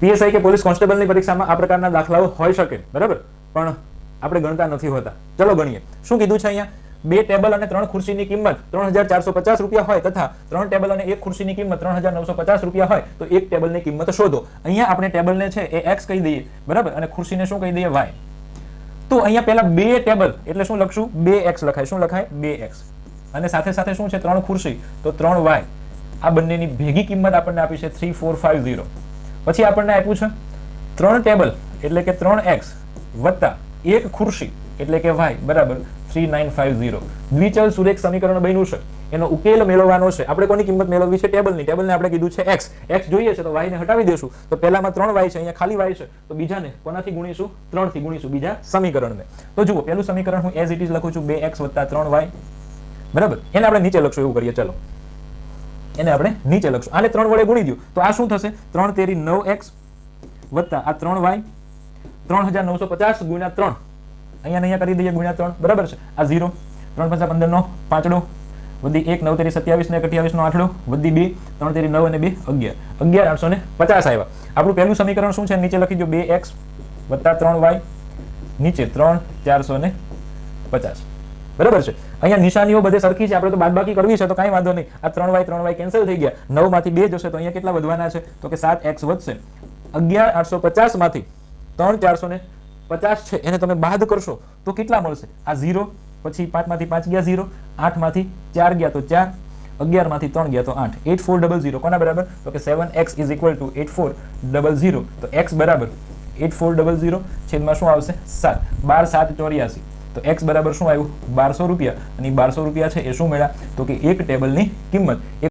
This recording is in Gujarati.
પીએસઆઈ કે પોલીસ કોન્સ્ટેબલની પરીક્ષામાં આ પ્રકારના દાખલાઓ હોઈ શકે, બરાબર? પણ આપણે ગણતા નથી હોતા. ચલો ગણીએ. શું કીધું છે અહીંયા? બે ટેબલ અને ત્રણ ખુરશીની કિંમત ત્રણ હજાર ચારસો પચાસ રૂપિયા હોય તથા ત્રણ ટેબલ અને એક ખુરશીની કિંમત ત્રણ હજાર નવસો પચાસ રૂપિયા હોય, તો એક ટેબલની કિંમત શોધો. અહીંયા આપણે ટેબલને છે એ એક્સ કહી દઈએ, બરાબર? અને ખુરશીને શું કહી દઈએ? વાય. તો અહીંયા પહેલા બે ટેબલ, એટલે શું લખશું? બે એક્સ લખાય. શું લખાય? બે એક્સ. અને સાથે સાથે શું છે? ત્રણ ખુરશી. તો ત્રણ વાય. આ બંનેની ભેગી કિંમત આપણને આપી છે થ્રી, ફોર, ફાઈવ, ઝીરો. પછી આપણને આપ્યું છે ત્રણ ટેબલ, એટલે કે ત્રણ એક્સ વત્તા એક ખુરશી, એટલે કે વાય બરાબર થ્રી નાઇન ફાઇવ ઝીરો દ્વિચલ સુરેખ સમીકરણ બન્યું છે. એનો ઉકેલ મેળવવાનો છે. આપણે કોની કિંમત મેળવવી છે? ટેબલની. ટેબલને આપણે કીધું છે એક્સ એક્સ જોઈએ છે તો વાયને હટાવી દેશું. તો પહેલામાં ત્રણ વાય છે, અહીંયા ખાલી વાય છે. તો બીજાને કોનાથી ગુણીશું? ત્રણથી ગુણીશું બીજા સમીકરણને. તો જુઓ, પહેલું સમીકરણ હું એઝ ઇટ ઇઝ લખું છું. બે એક્સ વત્તા ત્રણ વાય બરાબર? એને આપણે નીચે લખશું, એવું કરીએ. ચલો. એને આપણે નીચે લખશું. આને ત્રણ વડે ગુણી દઉં તો આ શું થશે? ત્રણ તેરી નવ એક્સ વત્તા આ ત્રણ વાય ત્રણ હજાર નવસો પચાસ ગુણ્યા ત્રણ. અહીંયા અહીંયા કરી દઈએ ગુણ્યા ત્રણ. બરાબર છે? આ ઝીરો. ત્રણ પચાસ પંદર નો પાંચડો. વધી એક, નવ તેરી સત્યાવીસ ને અઠ્યાવીસ નો આઠડો. વધી બે, ત્રણ તેરી નવ અને બે અગિયાર. અગિયાર આઠસો ને પચાસ આવ્યા આપણું પહેલું સમીકરણ શું છે? નીચે લખી દો બે એક્સ વત્તા ત્રણ વાય નીચે ત્રણ ચારસો ને પચાસ. બરાબર છે? અહીંયા નિશાનીઓ બધે સરખી છે, આપણે તો બાદબાકી કરવી છે, તો કાંઈ વાંધો નહીં. આ ત્રણ વાય ત્રણ વાય કેન્સલ થઈ ગયા. નવમાંથી બે જશે તો અહીંયા કેટલા વધવાના છે? તો કે સાત એક્સ વધશે. અગિયાર આઠસો પચાસમાંથી ત્રણ ચારસો ને પચાસ છે. એને તમે બાદ કરશો, તો કેટલા મળશે? આ ઝીરો, પછી પાંચમાંથી પાંચ ગયા ઝીરો આઠમાંથી ચાર ગયા તો ચાર અગિયારમાંથી ત્રણ ગયા તો આઠ. એટ ફોર ડબલ ઝીરો કોના બરાબર? તો કે seven X is equal to eight four double zero તો એક્સ બરાબર. એટ ફોર ડબલ ઝીરો છેદમાં શું આવશે? સાત. બાર, સાત, ચોર્યાસી. તો એક્સ બરાબર શું આવ્યું? બારસો રૂપિયા. અને બારસો રૂપિયા છે એ શું મળ્યા? તો કે એક ટેબલની કિંમત.